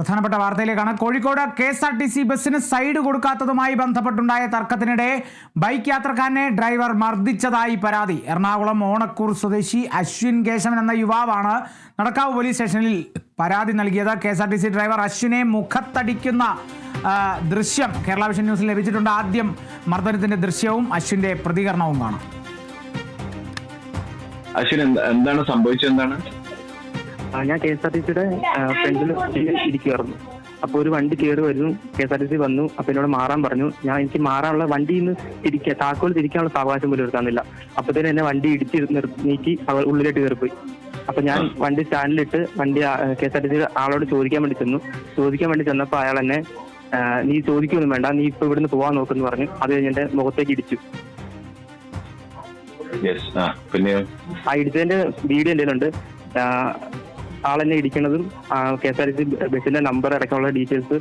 പ്രധാനപ്പെട്ട വാർത്തയിലേക്കാണ്. Kozhikode K S R T C ബസ്സിന് side കൊടുക്കാത്തതുമായി ബന്ധപ്പെട്ടുണ്ടായ തർക്കത്തിനിടെ ബൈക്ക് യാത്രക്കാരനെ ഡ്രൈവർ മർദ്ദിച്ചതായി പരാതി. എറണാകുളം ഓണക്കൂർ സ്വദേശി അശ്വിൻ കേശവൻ എന്ന യുവാവാണ് നടക്കാവ് പോലീസ് സ്റ്റേഷനിൽ പരാതി നൽകിയത്. K S R T C driver അശ്വിനെ മുഖത്തടിക്കുന്ന ദൃശ്യം കേരള വിഷൻ ന്യൂസിൽ ലഭിച്ചിട്ടുണ്ട്. ആദ്യം മർദ്ദനത്തിന്റെ ദൃശ്യവും അശ്വിന്റെ പ്രതികരണവും കാണാം. അശ്വിൻ എന്താണ് സംഭവിച്ചത് എന്താണ് ഞാൻ കെ എസ് ആർ ടി സിയുടെ ഫ്രണ്ടിൽ ഇരിക്കുമായിരുന്നു അപ്പോൾ ഒരു വണ്ടി കയറി വരുന്നു K S R T C വന്നു അപ്പൊ എന്നോട് മാറാൻ പറഞ്ഞു ഞാൻ എനിക്ക് മാറാനുള്ള വണ്ടിയിൽ നിന്ന് തിരിക്കുക താക്കോൽ തിരിക്കാനുള്ള സാവകാശം പോലും എടുക്കാന്നില്ല അപ്പത്തേനും എന്നെ വണ്ടി ഇടിച്ച് നീക്കി അവൾ ഉള്ളിലോട്ട് കയറിപ്പോയി. അപ്പൊ ഞാൻ വണ്ടി സ്റ്റാൻഡിലിട്ട് വണ്ടി K S R T C ആളോട് ചോദിക്കാൻ വേണ്ടി ചെന്നു. ചോദിക്കാൻ വേണ്ടി ചെന്നപ്പോൾ അയാൾ എന്നെ നീ ചോദിക്കൊന്നും വേണ്ട നീ ഇപ്പൊ ഇവിടുന്ന് പോവാൻ നോക്കുന്നു പറഞ്ഞു അത് കഴിഞ്ഞ് എന്റെ മുഖത്തേക്ക് ഇടിച്ചു. ആ പിന്നെ ആ ഇടിച്ചതിന്റെ വീഡിയോ എന്തെങ്കിലുണ്ട് ആളെന്നെ ഇടിക്കുന്നതും K S R T C ബസ്സിന്റെ നമ്പർ അടക്കമുള്ള details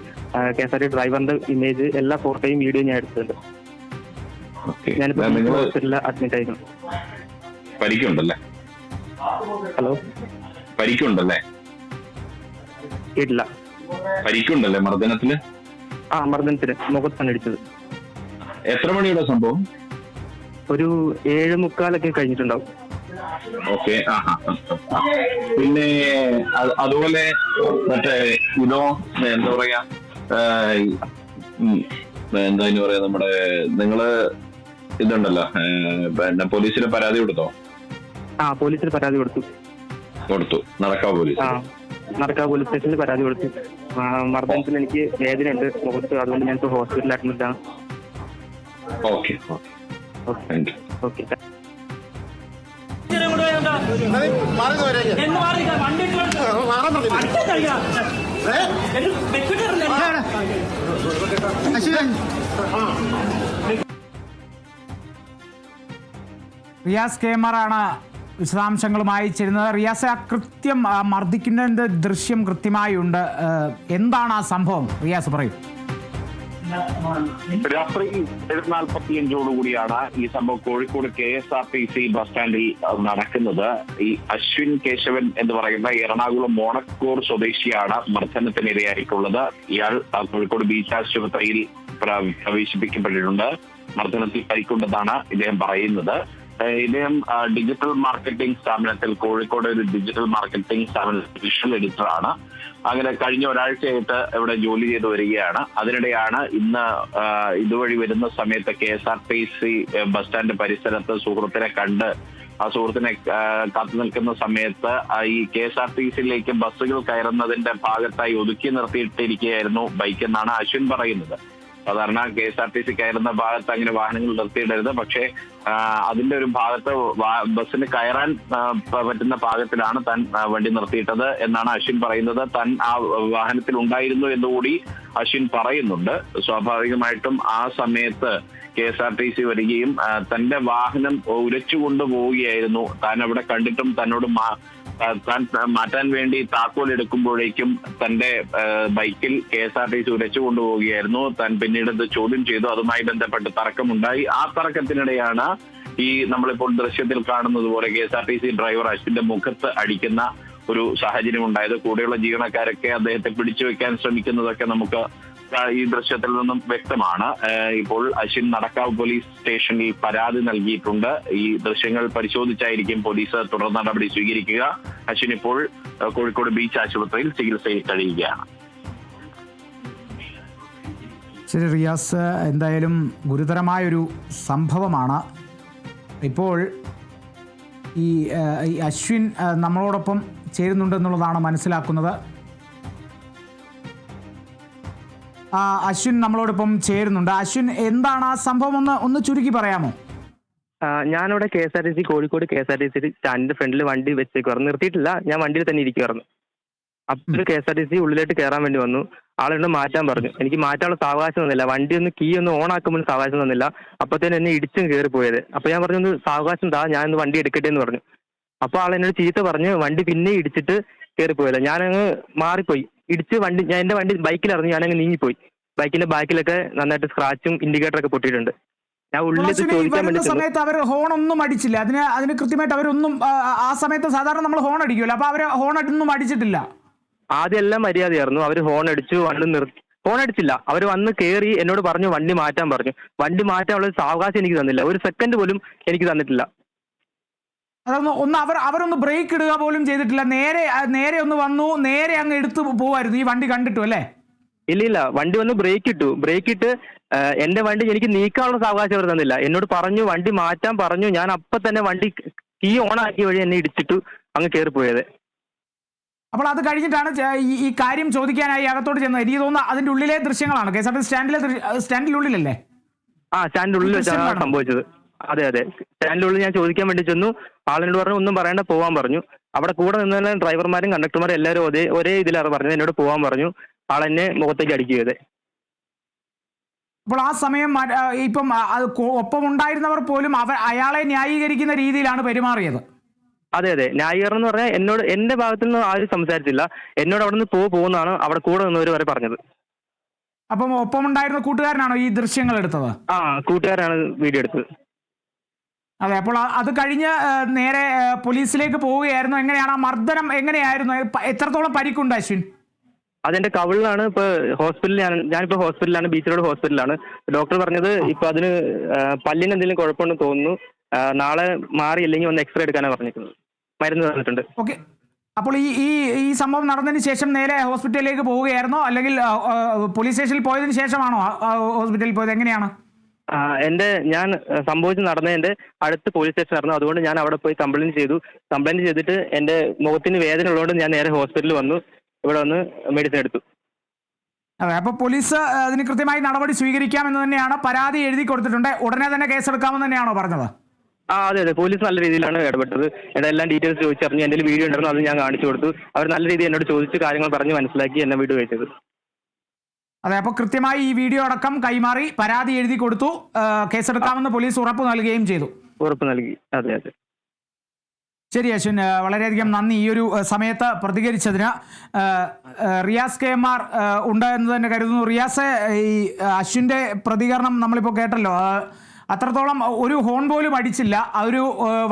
K S R T ഡ്രൈവറിന്റെ image എല്ലാ ഫോട്ടോയും വീഡിയോ ഞാൻ എടുത്തിട്ടുണ്ട്. ഞാനിപ്പോ ഹോസ്പിറ്റലിൽ അഡ്മിറ്റ് ആയിരുന്നു. പരിക്കുണ്ടല്ലേ ഹലോ പരിക്കുണ്ടല്ലേ കേട്ടില്ല പരിക്കുണ്ടല്ലേ മർദ്ദനത്തിൽ? ആ മർദ്ദനത്തിന് മുഖത്താണ് അടിച്ചത് എത്ര മണിയുടെ സംഭവം? ഒരു ഏഴ് മുക്കാലൊക്കെ കഴിഞ്ഞിട്ടുണ്ടാവും. ഓക്കെ ആ. പിന്നെ അത് അതുപോലെ മറ്റേ ഇതോ എന്താ പറയാ എന്താ പറയാ നമ്മുടെ നിങ്ങൾ ഇതുണ്ടല്ലോ പിന്നെ പോലീസിന് പരാതി കൊടുത്തോ? ആ പോലീസിൽ പരാതി കൊടുത്തു. കൊടുത്തു. നടക്കാവ് പോലീസ്. നടക്കാ നടക്കാവ് പോലീസ് സ്റ്റേഷനിൽ പരാതി കൊടുത്തു. മർദ്ദനത്തിൽ എനിക്ക് വേദന ഉണ്ട് മുഖത്ത് അതുകൊണ്ട് ഞാൻ ഹോസ്പിറ്റലിൽ അഡ്മിറ്റ് ആണ് ഓക്കെ. ഓക്കെ. ഓക്കെ റിയാസ് കേമറാണ് വിശദാംശങ്ങളുമായി ചേരുന്നത്. റിയാസ് ആ കൃത്യം ആ, മർദ്ദിക്കുന്നതിന്റെ ദൃശ്യം കൃത്യമായി ഉണ്ട് എന്താണ് ആ സംഭവം? റിയാസ് പറയൂ. രാത്രി നാൽപ്പത്തിയഞ്ചോടുകൂടിയാണ് ഈ സംഭവം Kozhikode K S R T C bus സ്റ്റാൻഡിൽ നടക്കുന്നത്. ഈ അശ്വിൻ കേശവൻ എന്ന് പറയുന്ന എറണാകുളം മോണക്കൂർ സ്വദേശിയാണ് മർദ്ദനത്തിനിരയായിട്ടുള്ളത്. ഇയാൾ കോഴിക്കോട് ബീച്ച് ആശുപത്രിയിൽ പ്ര- പ്രവേശിപ്പിക്കപ്പെട്ടിട്ടുണ്ട്. മർദ്ദനത്തിൽ പരിക്കുണ്ടെന്നാണ് ഇദ്ദേഹം പറയുന്നത്. ഇദ്ദേഹം ഡിജിറ്റൽ മാർക്കറ്റിംഗ് സ്ഥാപനത്തിൽ കോഴിക്കോട് ഒരു ഡിജിറ്റൽ മാർക്കറ്റിംഗ് സ്ഥാപനത്തിൽ വിഷ്വൽ എഡിറ്ററാണ് അങ്ങനെ കഴിഞ്ഞ ഒരാഴ്ചയായിട്ട് ഇവിടെ ജോലി ചെയ്ത് വരികയാണ്. അതിനിടെയാണ് ഇന്ന് ഇതുവഴി വരുന്ന സമയത്ത് K S R T C bus stand പരിസരത്ത് സുഹൃത്തിനെ കണ്ട് ആ സുഹൃത്തിനെ കാത്തു നിൽക്കുന്ന സമയത്ത് ഈ കെ എസ് ആർ ടി സിയിലേക്ക് ബസ്സുകൾ കയറുന്നതിന്റെ ഭാഗത്തായി ഒതുക്കി നിർത്തിയിട്ടിരിക്കുകയായിരുന്നു ബൈക്ക് എന്നാണ് അശ്വിൻ പറയുന്നത്. സാധാരണ K S R T C കയറുന്ന ഭാഗത്ത് അങ്ങനെ വാഹനങ്ങൾ നിർത്തിയിടരുത്. പക്ഷേ അതിന്റെ ഒരു ഭാഗത്ത് ബസ്സിന് കയറാൻ പറ്റുന്ന ഭാഗത്തിലാണ് താൻ വണ്ടി നിർത്തിയിട്ടത് എന്നാണ് അശ്വിൻ പറയുന്നത്. താൻ ആ വാഹനത്തിൽ ഉണ്ടായിരുന്നു എന്നുകൂടി അശ്വിൻ പറയുന്നുണ്ട്. സ്വാഭാവികമായിട്ടും ആ സമയത്ത് K S R T C വരികയും തന്റെ വാഹനം ഉരച്ചുകൊണ്ട് പോവുകയായിരുന്നു. താൻ അവിടെ കണ്ടിട്ടും തന്നോട് മാറ്റാൻ വേണ്ടി താക്കോൽ എടുക്കുമ്പോഴേക്കും തന്റെ ബൈക്കിൽ K S R T C ഉരച്ചു കൊണ്ടുപോവുകയായിരുന്നു. താൻ പിന്നീട് ഇത് ചോദ്യം ചെയ്തു. അതുമായി ബന്ധപ്പെട്ട് തർക്കമുണ്ടായി. ആ തർക്കത്തിനിടെയാണ് ഈ നമ്മളിപ്പോൾ ദൃശ്യത്തിൽ കാണുന്നത് പോലെ K S R T C driver അശ്വിന്റെ മുഖത്ത് അടിക്കുന്ന ഒരു സാഹചര്യം ഉണ്ടായത് കൂടെയുള്ള ജീവനക്കാരൊക്കെ അദ്ദേഹത്തെ പിടിച്ചു വെക്കാൻ ശ്രമിക്കുന്നതൊക്കെ നമുക്ക് ഈ ദൃശ്യത്തിൽ നിന്നും വ്യക്തമാണ്. ഇപ്പോൾ അശ്വിൻ നടക്കാവ് പോലീസ് സ്റ്റേഷനിൽ പരാതി നൽകിയിട്ടുണ്ട്. ഈ ദൃശ്യങ്ങൾ പരിശോധിച്ചായിരിക്കും പോലീസ് തുടർ നടപടി സ്വീകരിക്കുക. അശ്വിൻ ഇപ്പോൾ കോഴിക്കോട് ബീച്ച് ആശുപത്രിയിൽ ചികിത്സയിൽ കഴിയുകയാണ്. ശരി റിയാസ് എന്തായാലും ഗുരുതരമായൊരു സംഭവമാണ്. ഇപ്പോൾ ഈ അശ്വിൻ നമ്മളോടൊപ്പം ചേരുന്നുണ്ടെന്നുള്ളതാണ് മനസ്സിലാക്കുന്നത്. അശ്വിൻ നമ്മളോടൊപ്പം ചേരുന്നുണ്ട്. അശ്വിൻ എന്താണ് ആ സംഭവം? ഒന്ന് ഒന്ന് ചുരുക്കി പറയാമോ? ഞാനിവിടെ K S R T C Kozhikode K S R T C സ്റ്റാൻഡിന്റെ ഫ്രണ്ടിൽ വണ്ടി വെച്ചേക്കുവായിരുന്നു നിർത്തിയിട്ടില്ല. ഞാൻ വണ്ടിയിൽ തന്നെ ഇരിക്കുവായിരുന്നു. അപ്പോൾ K S R T C ഉള്ളിലോട്ട് കയറാൻ വേണ്ടി വന്നു. ആളെന്നെ മാറ്റാൻ പറഞ്ഞു. എനിക്ക് മാറ്റാനുള്ള സാവകാശം തന്നില്ല. വണ്ടി ഒന്ന് കീ ഒന്ന് ഓൺ ആക്കുമ്പോൾ സാവകാശം തന്നില്ല. അപ്പോഴത്തേനും എന്നെ ഇടിച്ചും കയറി പോയത്. അപ്പോൾ ഞാൻ പറഞ്ഞു ഒന്ന് സാവകാശം താ. ഞാൻ ഒന്ന് വണ്ടി എടുക്കട്ടെ എന്ന് പറഞ്ഞു. അപ്പോൾ ആൾ എന്നോട് ചീത്ത പറഞ്ഞ് വണ്ടി പിന്നെ ഇടിച്ചിട്ട് കയറി പോയല്ലോ ഞാനങ്ങ് മാറിപ്പോയി. ഇടിച്ച് വണ്ടി ഞാൻ എന്റെ വണ്ടി ബൈക്കിൽ ഇറങ്ങി ഞാനങ്ങ് നീങ്ങിപ്പോയി. ബൈക്കിന്റെ ബാക്കിലൊക്കെ നന്നായിട്ട് സ്ക്രാച്ചും ഇൻഡിക്കേറ്ററൊക്കെ പൊട്ടിയിട്ടുണ്ട്. ഞാൻ ഉള്ളിൽ ചോദിക്കാൻ വേണ്ടി സമയത്ത് അവർ ഹോൺ ഒന്നും അടിച്ചില്ല. അതിന് അതിന് കൃത്യമായിട്ട് അവരൊന്നും ആ, സമയത്ത് സാധാരണ നമ്മൾ ഹോൺ അടിക്കുമല്ലോ. അപ്പൊ അവർ ഹോൺ ഒന്നും അടിച്ചിട്ടില്ല. ആദ്യം എല്ലാം മര്യാദയായിരുന്നു. അവർ ഹോൺ അടിച്ചു വണ്ടി നിർത്തി ഹോൺ അടിച്ചില്ല. അവർ വന്ന് കേറി എന്നോട് പറഞ്ഞു വണ്ടി മാറ്റാൻ പറഞ്ഞു. വണ്ടി മാറ്റാനുള്ള സാവകാശം എനിക്ക് തന്നില്ല. ഒരു സെക്കൻഡ് പോലും എനിക്ക് തന്നിട്ടില്ല. അതൊന്ന് ഒന്ന് അവർ അവരൊന്ന് ബ്രേക്ക് ഇടുക പോലും ചെയ്തിട്ടില്ല. നേരെ നേരെ ഒന്ന് വന്നു നേരെ അങ്ങ് എടുത്തു പോവായിരുന്നു. ഈ വണ്ടി കണ്ടിട്ടു അല്ലേ? ഇല്ല ഇല്ല. വണ്ടി വന്ന് ബ്രേക്ക് ഇട്ടു. ബ്രേക്ക് ഇട്ട് എന്റെ വണ്ടി എനിക്ക് നീക്കാനുള്ള സാവകാശം അവർ തന്നില്ല. എന്നോട് പറഞ്ഞു വണ്ടി മാറ്റാൻ പറഞ്ഞു. ഞാൻ അപ്പൊ തന്നെ വണ്ടി കീ ഓൺ ആക്കിയ വഴി എന്നെ ഇടിച്ചിട്ടു അങ്ങ് കയറി പോയത്. അപ്പോൾ അത് കഴിഞ്ഞിട്ടാണ് ഈ കാര്യം ചോദിക്കാനായി അകത്തോട്ട് ചെന്നത്. എനിക്ക് തോന്നുന്നു അതിന്റെ ഉള്ളിലെ ദൃശ്യങ്ങളാണ്. കെ എസ് ആർ ടി സ്റ്റാൻഡിലെ സ്റ്റാൻഡിനുള്ളിലല്ലേ ആ സ്റ്റാൻഡിനുള്ളിൽ? സംഭവിച്ചത്. അതെ അതെ. സ്റ്റാൻഡിന്റെ ഞാൻ ചോദിക്കാൻ വേണ്ടി ചെന്നു. ആളിനോട് പറഞ്ഞു ഒന്നും പറയണ്ട പോവാൻ പറഞ്ഞു. അവിടെ കൂടെ നിന്ന് ഡ്രൈവർമാരും കണ്ടക്ടർമാരും എല്ലാവരും ഒരേ ഒരേ ഇതിലാണ് പറഞ്ഞത്. എന്നോട് പോവാൻ പറഞ്ഞു. ആളെന്നെ മുഖത്തേക്ക് അടിക്കുകയത് അപ്പോൾ ആ സമയം ഇപ്പം ഒപ്പം ഉണ്ടായിരുന്നവർ പോലും അവർ അയാളെ ന്യായീകരിക്കുന്ന രീതിയിലാണ് പെരുമാറിയത്. അതെ അതെ. ന്യായീകരണം എന്ന് പറഞ്ഞാൽ എന്നോട് എന്റെ ഭാഗത്തു നിന്ന് ആരും സംസാരിച്ചില്ല. എന്നോട് അവിടെ നിന്ന് പോ പോകുന്നതാണ് അവിടെ കൂടെ നിന്നവർ വരെ പറഞ്ഞത്. അപ്പം ഒപ്പം ഉണ്ടായിരുന്ന കൂട്ടുകാരനാണോ ഈ ദൃശ്യങ്ങൾ എടുത്തത്? ആ കൂട്ടുകാരാണ് വീഡിയോ എടുത്തത്. അതെ അപ്പോൾ അത് കഴിഞ്ഞ് നേരെ പോലീസിലേക്ക് പോവുകയായിരുന്നു. എങ്ങനെയാണ് ആ മർദ്ദനം എങ്ങനെയായിരുന്നു? എത്രത്തോളം പരിക്കുണ്ട് അശ്വിൻ? അതിന്റെ കവിളിലാണ് ഇപ്പൊ ഹോസ്പിറ്റലിൽ ഞാൻ ഞാനിപ്പോ ഹോസ്പിറ്റലിലാണ് ബീച്ച് റോഡ് ഹോസ്പിറ്റലാണ് ഡോക്ടർ പറഞ്ഞത് ഇപ്പൊ അതിന് പല്ലിന് എന്തെങ്കിലും കുഴപ്പമുണ്ടെന്ന് തോന്നുന്നു. നാളെ മാറിയില്ലെങ്കിൽ ഒന്ന് എക്സ്റേ എടുക്കാനാണ് പറഞ്ഞിരിക്കുന്നത്. മരുന്ന് തന്നിട്ടുണ്ട്. ഓക്കെ. അപ്പോൾ ഈ ഈ ഈ സംഭവം നടന്നതിന് ശേഷം നേരെ ഹോസ്പിറ്റലിലേക്ക് പോവുകയായിരുന്നോ? അല്ലെങ്കിൽ പോലീസ് സ്റ്റേഷനിൽ പോയതിന് ശേഷമാണോ ഹോസ്പിറ്റലിൽ പോയത്? എങ്ങനെയാണ്? എന്റെ ഞാൻ സംഭവിച്ചു സംഭവിച്ച് നടന്നതിന്റെ അടുത്ത് പോലീസ് സ്റ്റേഷൻ നടന്നു അതുകൊണ്ട് ഞാൻ അവിടെ പോയി കംപ്ലൈന്റ് ചെയ്തു. കംപ്ലൈന്റ് ചെയ്തിട്ട് എന്റെ മുഖത്തിന് വേദന ഉള്ളതുകൊണ്ട് ഞാൻ നേരെ ഹോസ്പിറ്റലിൽ വന്നു. ഇവിടെ വന്ന് മെഡിസിൻ എടുത്തു. അതെ അപ്പോൾ പോലീസ് അതിന് കൃത്യമായി നടപടി സ്വീകരിക്കാമെന്ന് തന്നെയാണ് പരാതി എഴുതി കൊടുത്തിട്ടുണ്ട്. ഉടനെ തന്നെ കേസെടുക്കാമെന്ന് തന്നെയാണോ പറഞ്ഞത്? ആ അതെ അതെ. പോലീസ് നല്ല രീതിയിലാണ് ഇടപെട്ടത്. എന്റെ എല്ലാം ഡീറ്റെയിൽസ് ചോദിച്ചറിഞ്ഞു എന്റെ വീഡിയോ ഉണ്ടായിരുന്നു അത് ഞാൻ കാണിച്ചു കൊടുത്തു. അവർ നല്ല രീതിയിൽ എന്നോട് ചോദിച്ച് കാര്യങ്ങൾ പറഞ്ഞ് മനസ്സിലാക്കി എന്നെ വീട് വെച്ചത് അതെ അപ്പോൾ കൃത്യമായി ഈ വീഡിയോ അടക്കം കൈമാറി പരാതി എഴുതി കൊടുത്തു. കേസെടുക്കാമെന്ന് പോലീസ് ഉറപ്പ് നൽകുകയും ചെയ്തു. ഉറപ്പ് നൽകി. അതെ അതെ. ശരി അശ്വിൻ. വളരെയധികം നന്ദി ഈ ഒരു സമയത്ത് പ്രതികരിച്ചതിന്. റിയാസ് കെ എം ആർ ഉണ്ട് എന്ന് തന്നെ കരുതുന്നു. റിയാസ് ഈ അശ്വിന്റെ അശ്വിന്റെ പ്രതികരണം നമ്മളിപ്പോൾ കേട്ടല്ലോ. അത്രത്തോളം ഒരു ഹോൺ പോലും അടിച്ചില്ല. ആ ഒരു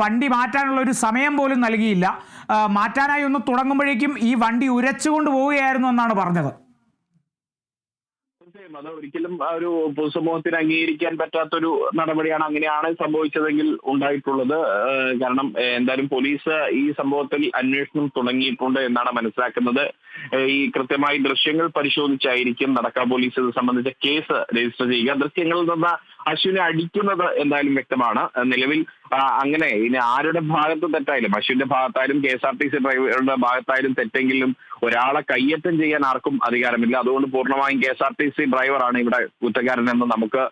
വണ്ടി മാറ്റാനുള്ള ഒരു സമയം പോലും നൽകിയില്ല. മാറ്റാനായി ഒന്ന് തുടങ്ങുമ്പോഴേക്കും ഈ വണ്ടി ഉരച്ചുകൊണ്ട് പോവുകയായിരുന്നു എന്നാണ് പറഞ്ഞത്. തീർച്ചയായും അത് ഒരിക്കലും ഒരു പൊതുസമൂഹത്തിന് അംഗീകരിക്കാൻ പറ്റാത്തൊരു നടപടിയാണ് അങ്ങനെയാണ് സംഭവിച്ചതെങ്കിൽ ഉണ്ടായിട്ടുള്ളത്. കാരണം എന്തായാലും പോലീസ് ഈ സംഭവത്തിൽ അന്വേഷണം തുടങ്ങിയിട്ടുണ്ട് എന്നാണ് മനസ്സിലാക്കുന്നത്. ഈ കൃത്യമായി ദൃശ്യങ്ങൾ പരിശോധിച്ചായിരിക്കും നടക്കാ പോലീസ് ഇത് സംബന്ധിച്ച കേസ് രജിസ്റ്റർ ചെയ്യുക. ദൃശ്യങ്ങളിൽ നിന്ന് അശ്വിനെ അടിക്കുന്നത് എന്തായാലും വ്യക്തമാണ്. നിലവിൽ അങ്ങനെ ഇനി ആരുടെ ഭാഗത്ത് തെറ്റായാലും അശ്വിന്റെ ഭാഗത്തായാലും K S R T C ഡ്രൈവറുടെ ഭാഗത്തായാലും തെറ്റെങ്കിലും ഒരാളെ കയ്യേറ്റം ചെയ്യാൻ ആർക്കും അധികാരമില്ല. അതുകൊണ്ട് പൂർണമായും K S R T C ഡ്രൈവറാണ് ഇവിടെ കുറ്റക്കാരൻ എന്ന് നമുക്ക്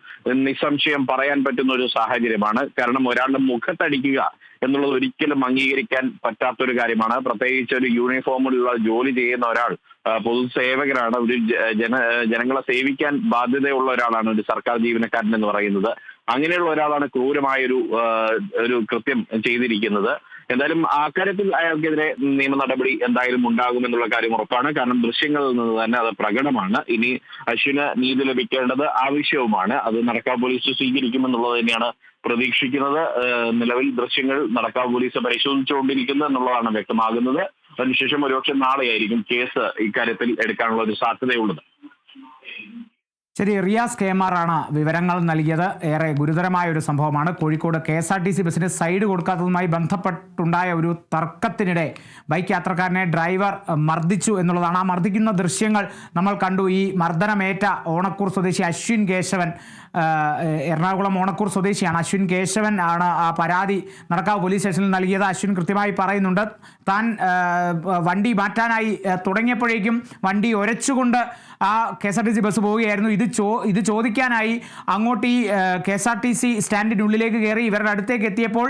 നിസ്സംശയം പറയാൻ പറ്റുന്ന ഒരു സാഹചര്യമാണ്. കാരണം ഒരാളുടെ മുഖത്തടിക്കുക എന്നുള്ളത് ഒരിക്കലും അംഗീകരിക്കാൻ പറ്റാത്ത ഒരു കാര്യമാണ്. പ്രത്യേകിച്ച് ഒരു യൂണിഫോമിലുള്ള ജോലി ചെയ്യുന്ന ഒരാൾ പൊതുസേവകരാണ് ഒരു ജന ജനങ്ങളെ സേവിക്കാൻ ബാധ്യതയുള്ള ഒരാളാണ് ഒരു സർക്കാർ ജീവനക്കാരൻ എന്ന് പറയുന്നത്. അങ്ങനെയുള്ള ഒരാളാണ് ക്രൂരമായ ഒരു ഒരു കൃത്യം ചെയ്തിരിക്കുന്നത്. എന്തായാലും അക്കാര്യത്തിൽ അയാൾക്കെതിരെ നിയമ നടപടി എന്തായാലും ഉണ്ടാകുമെന്നുള്ള കാര്യം ഉറപ്പാണ്. കാരണം ദൃശ്യങ്ങളിൽ നിന്ന് തന്നെ അത് പ്രകടമാണ്. ഇനി അശ്വിന് നീതി ലഭിക്കേണ്ടത് ആവശ്യവുമാണ്. അത് നടക്കാവ് പോലീസ് സ്വീകരിക്കുമെന്നുള്ളത് തന്നെയാണ് പ്രതീക്ഷിക്കുന്നത്. നിലവിൽ ദൃശ്യങ്ങൾ നടക്കാവ് പോലീസ് പരിശോധിച്ചുകൊണ്ടിരിക്കുന്നു എന്നുള്ളതാണ് വ്യക്തമാകുന്നത്. അതിനുശേഷം ഒരുപക്ഷെ നാളെയായിരിക്കും കേസ് ഇക്കാര്യത്തിൽ എടുക്കാനുള്ള ഒരു സാധ്യതയുള്ളത്. ശരി റിയാസ് കെ എം ആണ് വിവരങ്ങൾ നൽകിയത്. ഏറെ ഗുരുതരമായ ഒരു സംഭവമാണ്. Kozhikode K S R T C ബസ്സിന് സൈഡ് കൊടുക്കാത്തതുമായി ബന്ധപ്പെട്ടുണ്ടായ ഒരു തർക്കത്തിനിടെ ബൈക്ക് യാത്രക്കാരനെ ഡ്രൈവർ മർദ്ദിച്ചു എന്നുള്ളതാണ്. ആ മർദ്ദിക്കുന്ന ദൃശ്യങ്ങൾ നമ്മൾ കണ്ടു. ഈ മർദ്ദനമേറ്റ ഓണക്കൂർ സ്വദേശി അശ്വിൻ കേശവൻ എറണാകുളം ഓണക്കൂർ സ്വദേശിയാണ്. അശ്വിൻ കേശവൻ ആണ് ആ പരാതി നടക്കാവ് പോലീസ് സ്റ്റേഷനിൽ നൽകിയത്. അശ്വിൻ കൃത്യമായി പറയുന്നുണ്ട് താൻ വണ്ടി മാറ്റാനായി തുടങ്ങിയപ്പോഴേക്കും വണ്ടി ഒരച്ചുകൊണ്ട് ആ K S R T C bus പോവുകയായിരുന്നു. ഇത് ചോ ഇത് ചോദിക്കാനായി അങ്ങോട്ട് ഈ K S R T C സ്റ്റാൻഡിനുള്ളിലേക്ക് കയറി ഇവരുടെ അടുത്തേക്ക് എത്തിയപ്പോൾ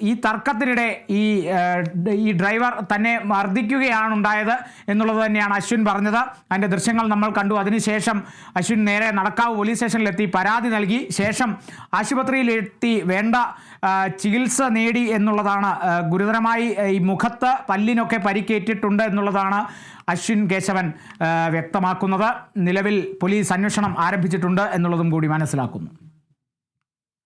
ഈ തർക്കത്തിനിടെ ഈ ഈ ഡ്രൈവർ തന്നെ മർദ്ദിക്കുകയാണ് ഉണ്ടായത് എന്നുള്ളത് തന്നെയാണ് അശ്വിൻ പറഞ്ഞത്. അതിന്റെ ദൃശ്യങ്ങൾ നമ്മൾ കണ്ടു. അതിനുശേഷം അശ്വിൻ നേരെ നടക്കാവ് പോലീസ് സ്റ്റേഷനിലെത്തി. പരാതി നൽകി. ശേഷം ആശുപത്രിയിലെത്തി വേണ്ട ചികിത്സ നേടി എന്നുള്ളതാണ്. ഗുരുതരമായി ഈ മുഖത്ത് പല്ലിനൊക്കെ പരിക്കേറ്റിട്ടുണ്ട് എന്നുള്ളതാണ് അശ്വിൻ കേശവൻ വ്യക്തമാക്കുന്നത്. നിലവിൽ പോലീസ് അന്വേഷണം ആരംഭിച്ചിട്ടുണ്ട് എന്നുള്ളതും കൂടി മനസ്സിലാക്കുന്നു.